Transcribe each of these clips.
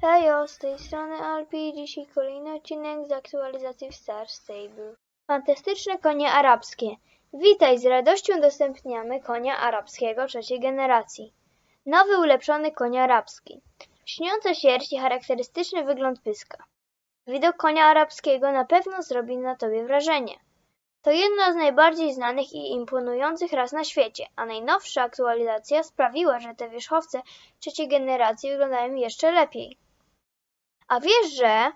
Hejo, z tej strony Alpi. Dzisiaj kolejny odcinek z aktualizacji w Star Stable. Fantastyczne konie arabskie. Witaj, z radością udostępniamy konia arabskiego trzeciej generacji. Nowy ulepszony koń arabski. Śniąca sierść i charakterystyczny wygląd pyska. Widok konia arabskiego na pewno zrobi na tobie wrażenie. To jedna z najbardziej znanych i imponujących ras na świecie, a najnowsza aktualizacja sprawiła, że te wierzchowce trzeciej generacji wyglądają jeszcze lepiej. A wiesz, że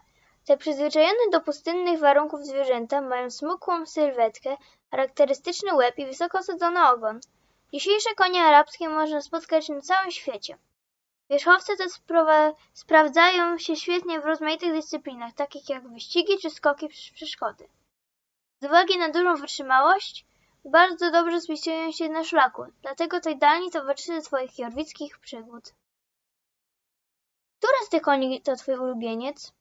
te przyzwyczajone do pustynnych warunków zwierzęta mają smukłą sylwetkę, charakterystyczny łeb i wysoko osadzony ogon. Dzisiejsze konie arabskie można spotkać na całym świecie. Wierzchowce te sprawdzają się świetnie w rozmaitych dyscyplinach, takich jak wyścigi czy skoki przez przeszkody. Z uwagi na dużą wytrzymałość, bardzo dobrze spisują się na szlaku, dlatego to idealni towarzysze Twoich jorwickich przygód. Który z tych koni to Twój ulubieniec?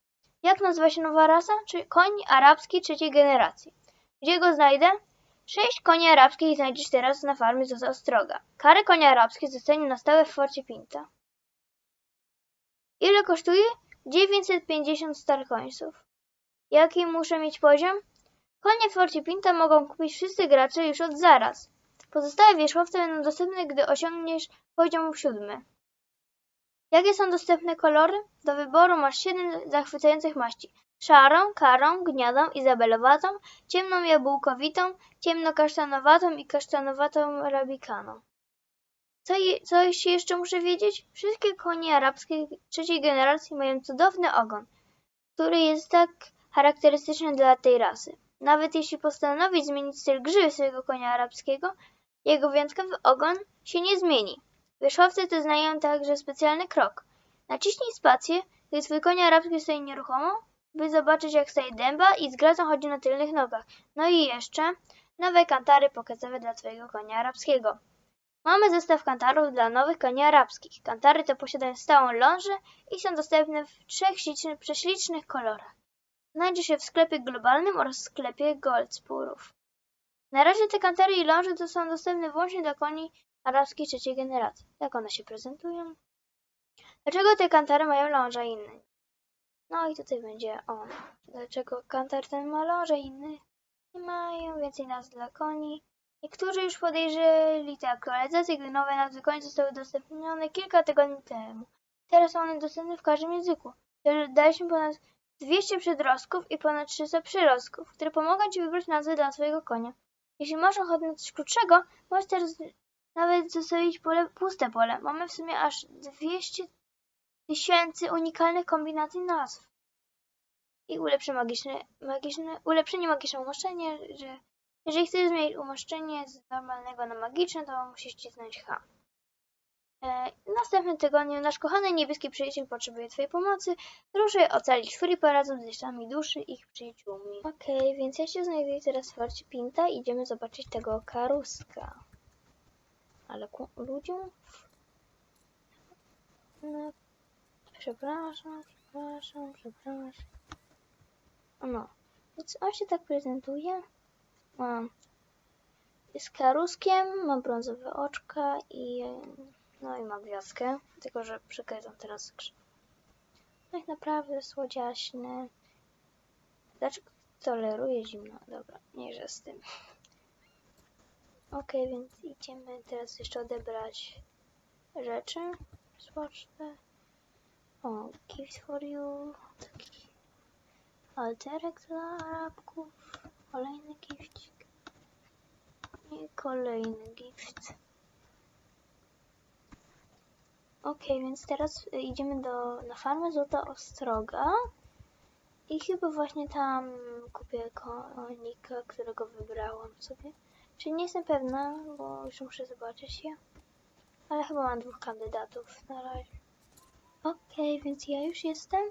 Jak nazywa się nowa rasa? Czy koń arabski trzeciej generacji? Gdzie go znajdę? Sześć koni arabskich znajdziesz teraz na farmie z Ostroga. Kary konia arabskie zostanie na stałe w Forcie Pinta. Ile kosztuje? 950 starkońców. Jaki muszę mieć poziom? Konie w Forcie Pinta mogą kupić wszyscy gracze już od zaraz. Pozostałe wierzchowce będą dostępne, gdy osiągniesz poziom siódmy. Jakie są dostępne kolory? Do wyboru masz 7 zachwycających maści. Szarą, karą, gniadą, izabelowatą, ciemną jabłkowitą, ciemnokasztanowatą i kasztanowatą rabikaną. Co je, coś jeszcze muszę wiedzieć? Wszystkie konie arabskie trzeciej generacji mają cudowny ogon, który jest tak charakterystyczny dla tej rasy. Nawet jeśli postanowić zmienić styl grzy swojego konia arabskiego, jego wyjątkowy ogon się nie zmieni. Wierzchowcy te znają także specjalny krok. Naciśnij spację, gdy twój koń arabski stoi nieruchomo, by zobaczyć jak staje dęba i z gracą chodzi na tylnych nogach. No i jeszcze nowe kantary pokazowe dla twojego konia arabskiego. Mamy zestaw kantarów dla nowych koni arabskich. Kantary te posiadają stałą lążę i są dostępne w trzech ślicznych, prześlicznych kolorach. Znajdzie się w sklepie globalnym oraz w sklepie Goldspurów. Na razie te kantary i ląże to są dostępne wyłącznie dla koni arabskiej trzeciej generacji. Jak one się prezentują? Dlaczego te kantary mają ląże a inne? No i tutaj będzie on. Dlaczego kantar ten ma ląże, inny nie mają? Więcej nazw dla koni. Niektórzy już podejrzeli te aktualizacje, gdy nowe nazwy koni zostały udostępnione kilka tygodni temu. Teraz są one dostępne w każdym języku. Daliśmy ponad 200 przedrostków i ponad 300 przyrostków, które pomogą Ci wybrać nazwę dla swojego konia. Jeśli masz ochotę na coś krótszego, możesz teraz nawet zostawić pole, puste pole. Mamy w sumie aż 200 tysięcy unikalnych kombinacji nazw. I ulepszy magiczne, magiczne, ulepszenie magiczne umoszczenie, że jeżeli chcesz zmienić umoszczenie z normalnego na magiczne, to musisz wcisnąć H. E, w następnym tygodniu nasz kochany niebieski przyjaciel potrzebuje Twojej pomocy. Ruszaj ocalić furii razem z liszczami duszy ich przyjaciółmi. Okej, okay, więc ja się znajduję teraz w Forcie Pinta i idziemy zobaczyć tego karuska. Ale ludziom? No, przepraszam, przepraszam, przepraszam. No, więc on się tak prezentuje. Ma, jest karuskiem, ma brązowe oczka i no i ma gwiazdkę, tylko że przykrytam teraz skrzyp. No i naprawdę słodziaśny. Dlaczego toleruje zimno? Dobra, mniejsza z tym. Ok, więc idziemy teraz jeszcze odebrać rzeczy z. O, gift for you. Taki alterek dla arabków. Kolejny gifcik. I kolejny gift. Ok, więc teraz idziemy do, na farmę Złota Ostroga. I chyba właśnie tam kupię konika, którego wybrałam sobie. Czyli nie jestem pewna, bo już muszę zobaczyć je. Ale chyba mam dwóch kandydatów na razie. Okej, okay, więc ja już jestem.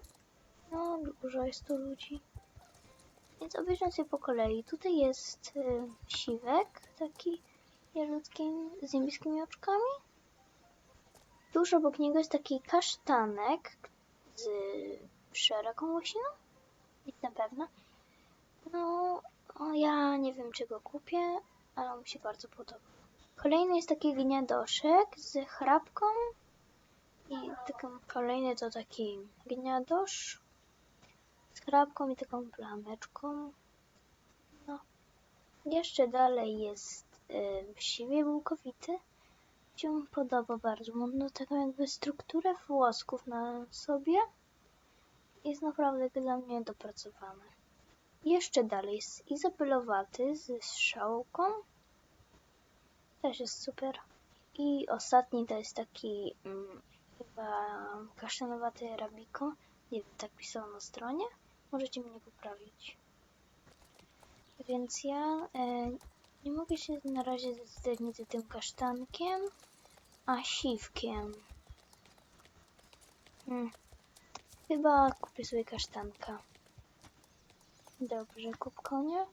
No, dużo jest tu ludzi. Więc obejrzę sobie po kolei. Tutaj jest y, siwek, taki jarutki z niebieskimi oczkami. Tuż obok niego jest taki kasztanek z szeroką łysiną. Nic na pewno. No, o, ja nie wiem, czy go kupię, ale on mi się bardzo podoba. Kolejny jest taki gniadoszek z chrapką I taką kolejny to taki gniadosz z krabką i taką plameczką. No. Jeszcze dalej jest y, siwie bułkowity. Mi się podoba bardzo. Mam no taką jakby strukturę włosków na sobie. Jest naprawdę dla mnie dopracowane. Jeszcze dalej jest izobelowaty z strzałką. Też jest super. I ostatni to jest taki mm, chyba kasztanowaty arabiko. Nie wiem, tak pisało na stronie. Możecie mnie poprawić. Więc ja e, nie mogę się na razie zdecydować między tym kasztankiem a siwkiem. Hmm. Chyba kupię sobie kasztanka. Dobrze, kup konia.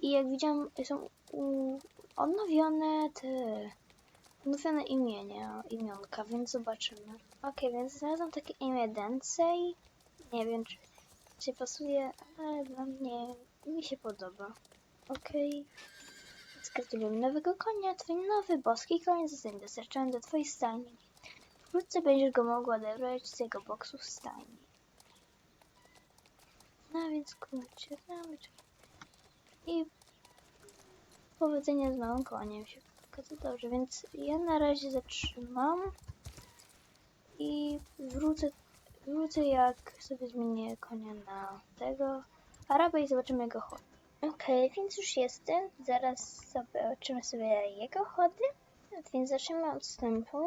I jak widziałam, są u... odnowione te... Odnowione imienia, imionka, więc zobaczymy. Ok, więc znalazłam takie imię Densei. Nie wiem, czy, czy pasuje, ale dla mnie mi się podoba. Ok. Zgratulujemy nowego konia. Twój nowy boski koń zostanie dostarczony do twojej stajni. Wkrótce będziesz go mogła odebrać z jego boksu w stajni. No więc kurczę, zamycz. I powodzenia z małym koniem się pokaże dobrze, więc ja na razie zatrzymam i wrócę, wrócę jak sobie zmienię konia na tego Araba i zobaczymy jego chody. Okej, więc już jestem. Zaraz zobaczymy sobie jego chody. Więc zaczniemy od wstępu.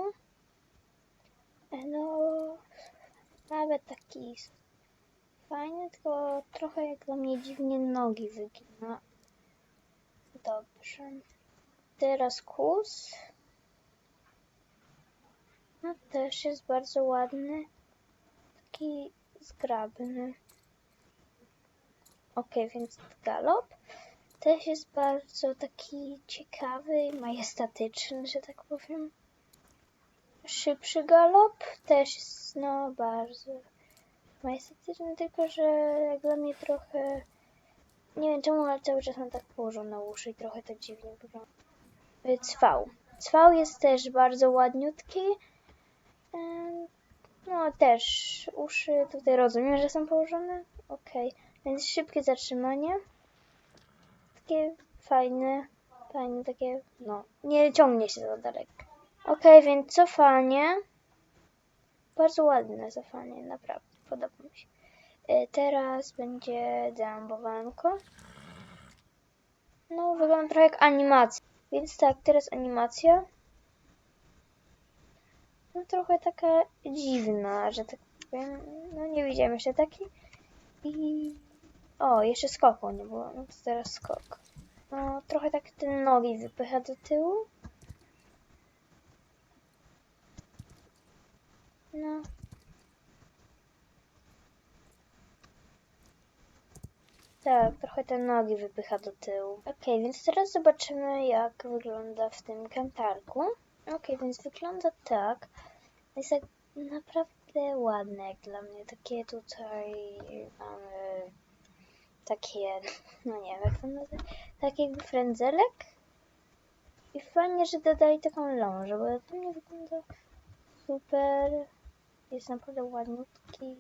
No, nawet taki fajny, tylko trochę jak dla mnie dziwnie nogi wygina. Dobrze. Teraz kus. No też jest bardzo ładny. Taki zgrabny. Ok, więc galop też jest bardzo taki ciekawy i majestatyczny, że tak powiem. Szybszy galop też jest no bardzo majestatyczny, tylko że jak dla mnie trochę nie wiem czemu, ale cały czas mam tak położone uszy i trochę to dziwnie wygląda. Y, Cwał. Cwał jest też bardzo ładniutki. No też uszy tutaj rozumiem, że są położone. Okej. Więc szybkie zatrzymanie. Takie fajne, fajne, takie, no, nie ciągnie się za daleko. Okej, więc cofanie. Bardzo ładne cofanie, naprawdę, podoba mi się. E, Teraz będzie dębowanko. No, wygląda trochę jak animacja. Więc tak, teraz animacja. No trochę taka dziwna, że tak powiem. No nie widziałem jeszcze takiej. I o, jeszcze skoku nie było, no to teraz skok. No, trochę tak te nogi wypycha do tyłu. No. Tak, trochę te nogi wypycha do tyłu. Okej, więc teraz zobaczymy, jak wygląda w tym kantarku. Okej, więc wygląda tak. Jest tak naprawdę ładne jak dla mnie. Takie tutaj mamy takie, no nie wiem jak to nazwać, taki jakby frędzelek. I fajnie, że dodali taką lążę, bo to mnie wygląda super. Jest naprawdę ładniutki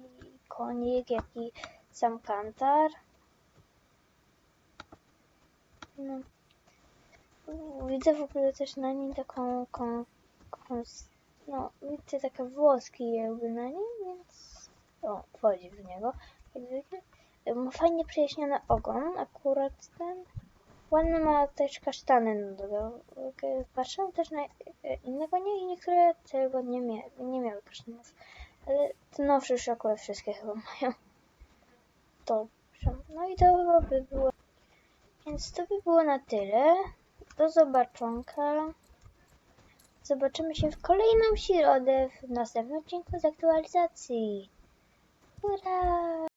konik, jak i sam kantar. No. Widzę w ogóle też na nim taką, taką, taką no, widzę takie włoski jakby na nim, więc o, wchodzi w niego. Ma fajnie przejaśniony ogon, akurat ten. Ładny ma też kasztany na dole. Patrzę też na e, inne konie i niektóre tego nie, mia nie miały kasztanów. Ale te nowsze już akurat wszystkie chyba mają. Dobrze. No i to chyba by było. Więc to by było na tyle. Do zobaczonka. Zobaczymy się w kolejną środę w następnym odcinku z aktualizacji. Hurra!